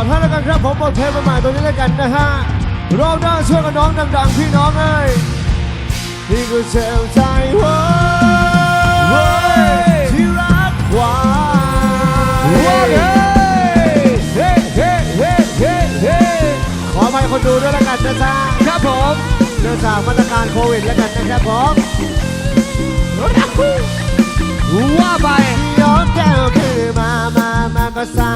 อนให้แล้วกันครับผมบทเพลงใหม่ตัวนี้แล้วกันนะฮะรอบหน้าช่วยกันน้องดังๆพี่น้องเอ้ยนี่คือเซลใจเว้ยที่รักกว่าเฮ้เฮ้เฮ้เฮ้เฮ้เฮ้ขออภัยคนดูด้วยแล้วกันนะจ๊ะครับผมเนื่องจากมาตรการโควิดแล้วกันนะครับผมว่าไปยกแก้วคือมามามาก็สา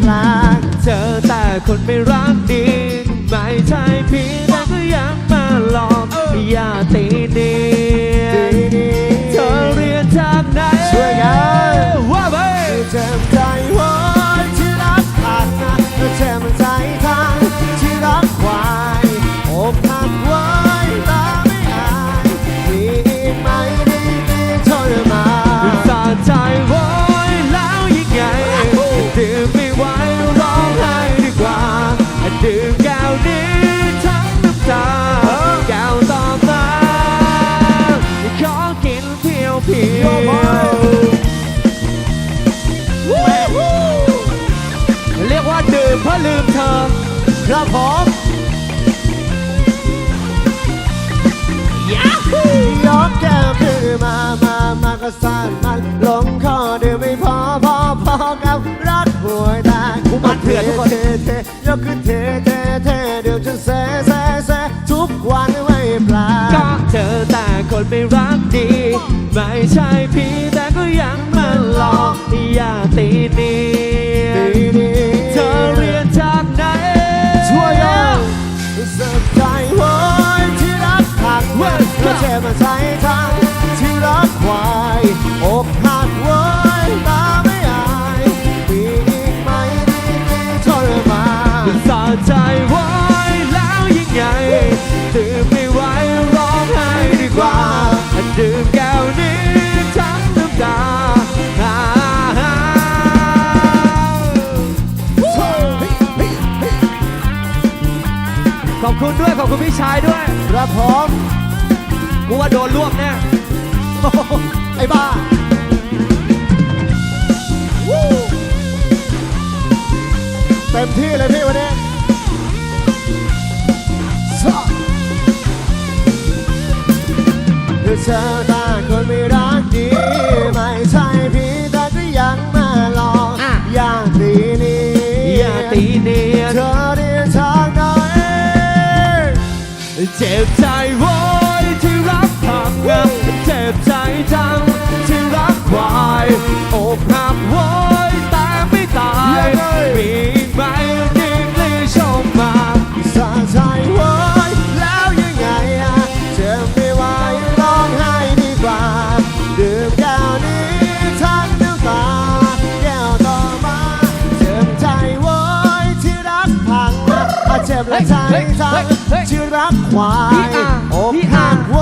แปลกเจอแต่คนไม่รักดี ไม่ใช่พี่แต่ก็ยังมาหลอกอย่าตีนี ว่าดื่มเพื่อลืมเธอครับผมยาฮูยกแก้วคือมามามาก็สั่นมันลงคอดียวไม่พอพอพอกับรักหวยตากูมันเถื่อนทุกคนเทเทยกขึ้นเทเทเทเดี๋ยวจะแซ่แซ่แซ่ทุกวันไม่ปลกก็เธอแต่คนไม่รักดี ไม่ใช่พี่ มาใจทางที่รักควายอกหักไว้ตาไม่อายมีอีกไหมดีดีทรมานสาใจไว้แล้วยังไงดื่มไม่ไหวร้องไห้ดีกว่าดื่มแก้วนี้ทั้งน้ำตาอ่าขอบคุณด้วย ขอบคุณพี่ชายด้วยครับผม กูว่าโดนรวบแน่โอ้โหไอ้บ้าวู้เต็มที่เลยพี่วันนี้ชอบเธอเจอตาคนไม่รักดี ไม่ใช่พี่แต่ก็ยังมาหลอกอะอย่างตีนี้อย่าตีเนียนเธอเรียนทางไหนเจ็บใจโวย บใจจังที่รักควายอกหักโวยแต่ไม่ตายยังไงมีอีกไหมยิ่งรีชมมาสะใจไว้แล้วยังไงอะเจ็บไม่ไหวร้องไห้ดีกว่า ดื่มแก้วนี้ทั้งน้ำตา แก้วต่อมาเจ็บใจไว้ที่รักพังอะเจ็บและใจจังที่รักควายอกหักไว้